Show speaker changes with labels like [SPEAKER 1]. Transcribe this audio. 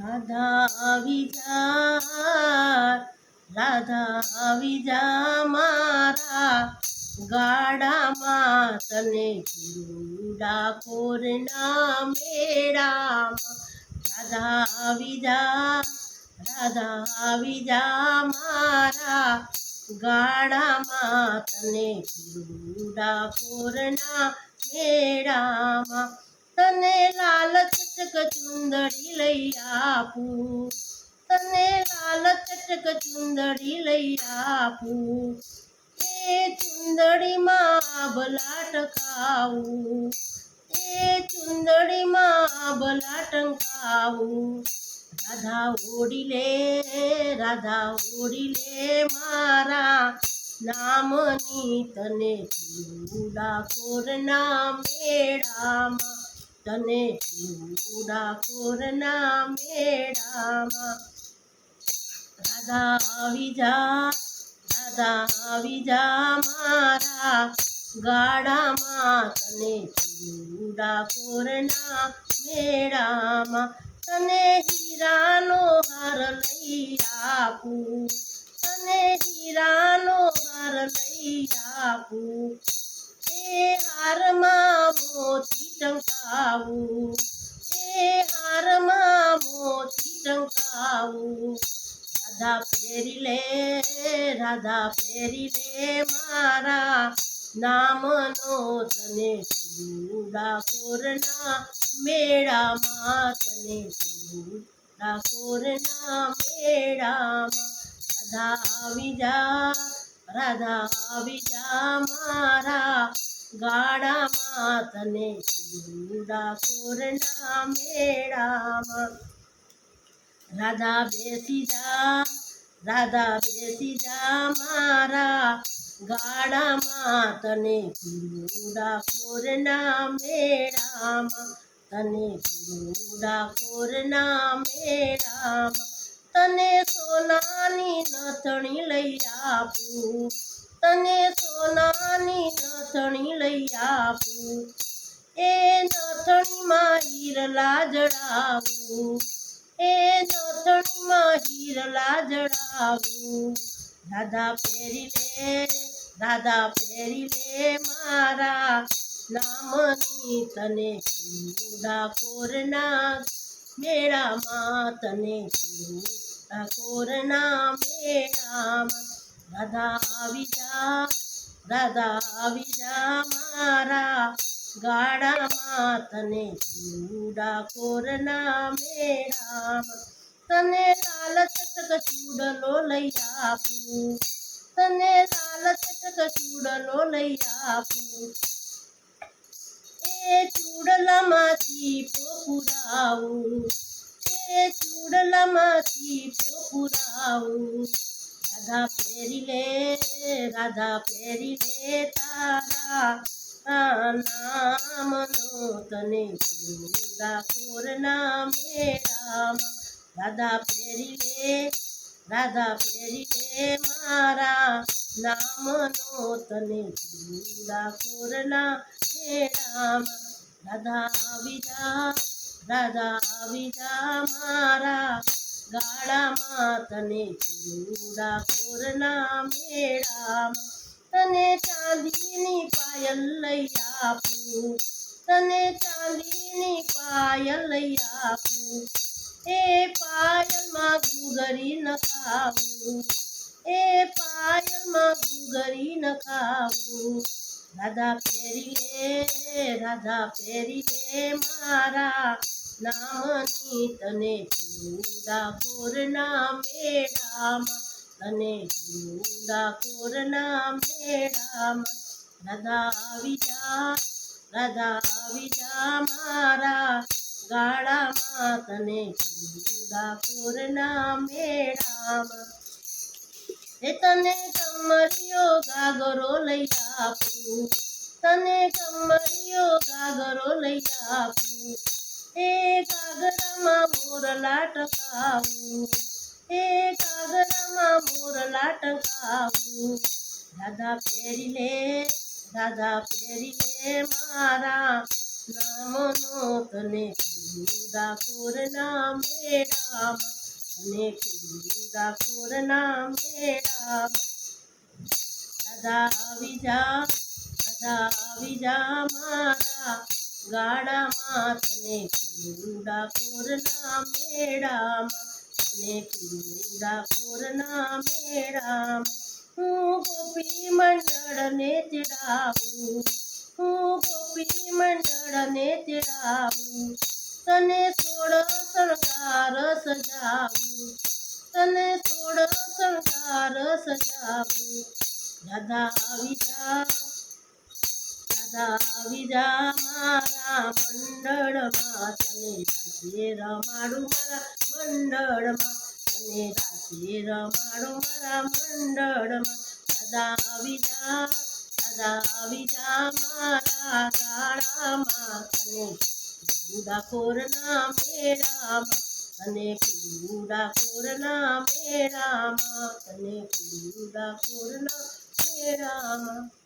[SPEAKER 1] રાધા વિજા રાધા વિજા મારા, ગાડામાં તને ડાકોરના મેળામાં રાધા વિજા રાધા વિજા મારા, ગાડામાં તને ડાકોરના મેળામાં તને લાલ ચટક ચુંદડી લઈ આપું. તને લાલ ચટક ચુંદડી લઈ આપું. એ ચુંદડીમાં ભલા ટકાવું એ ચુંદડીમાં ભલા ટંકાવું રાધા ઓડી લે, રાધા ઓડી લે મારા નામની. તને ડાકોરના મેળામાં તને ડાકોરના મેળામાં. રાધા આવી જા, રાધા આવી જા મારા ગાડામાં તને ડાકોરના મેળામાં. તને હીરાનો હાર લઈ આપું. તને હીરાનો હાર લઈ આપું. એ હારમાં મોતી ટંકાવું એ હારમાં મોતી ટંકાવું રાધા ફેરી લે, રાધા ફેરી લે મારા. નામનો તને ડાકોરના મેળામાં તને ડાકોરના મેળામાં. રાધા આવી જા, રાધા આવી જા મારા. ગાડામાં તને કોરના મેળામાં. રાધા બેસી જા રાધા બેસી જા મારા. ગાડામાં તને કોરના મેળામાં. તને ડાકોરના મેળામાં. તને સોનાની નથણી લઈ આપું. તને સોનાની નથણી લઈ આપું. એ નથણીમાં હીરલા જડાવું. એ નથણીમાં હીરલા જડાવું. રાધા ફેરી લે રાધા ફેરી લે મારા નામની તને ડાકોરના મેળામાં તને ડાકોરના મેળામાં રાધા આવી જા, રાધા મારા ગાડામાં તને ડાકોરના મેળામાં તને લાલ ચટક ચૂડલો લઈ આપું, તને લાલ ચટક ચૂડલો લઈ આપું. એ ચૂડલામાંથી પોપુરાવું એ ચૂડલામાંથી પોપુરાવું રાધા ફેરી લે રાધા ફેરી લે તારા નામનો તને ડાકોરના મેળામાં રાધા ફેરી લે રાધા ફેરી લે મારા નામનો તને ડાકોરના મેળામાં રાધા જા રાધા જા મારા ગાડામાં તને ડાકોરના મેળામાં તને ચાંદીની પાયલ લઈ આપું. તને ચાંદીની પાયલ લઈ આપું. એ પાયલમાં ગુગરી નખાવું એ પાયલમાં ગુગરી નખાવું રાધા ફેરી લે, રાધા ફેરી લે મારા. નામની તને ડાકોરના મેળામાં, તને કોરના મેળામાં, રાધા આવી જા, રાધા આવી જા મારા ગાળામાં, તને ડાકોરના મેળામાં. એ તને કમરિયો ગાગરો લઈ આપું, તને કમરિયો ગાગરો લઈ આપું એ કાગડામાં મોરલા ટકાવું એ કાગડામાં મોરલા ટકાવું રાધા લે રાધા લે મારા નામનો તને ડાકોરના મેળામાં, તને કીધું ડાકોરના મેળામાં. દાદા આવી જા, દાદા આવી જા મારા ગાડામાં તને કીધું ડાકોરના મેળામાં, તને કીધું ડાકોરના મેળામાં. હું ગોપી મંડળને તેડાવું હું ગોપી મંડળને તેડાવું તને સોળ શણગાર સજાવું, તને સોળ શણગાર સજાવું. દાદા આવી જા. આવી જા મારા મંડળમાં તને રાસે રમાડું મારા મંડળમાં. તને રાસે રમાડું મારા મંડળમાં. દાદા આવી જા દાદા આવી જા મારા ગાળામાં તને ડાકોરના મેળામાં. તને ડાકોરના મેળામાં. તને ડાકોરના મેળામાં.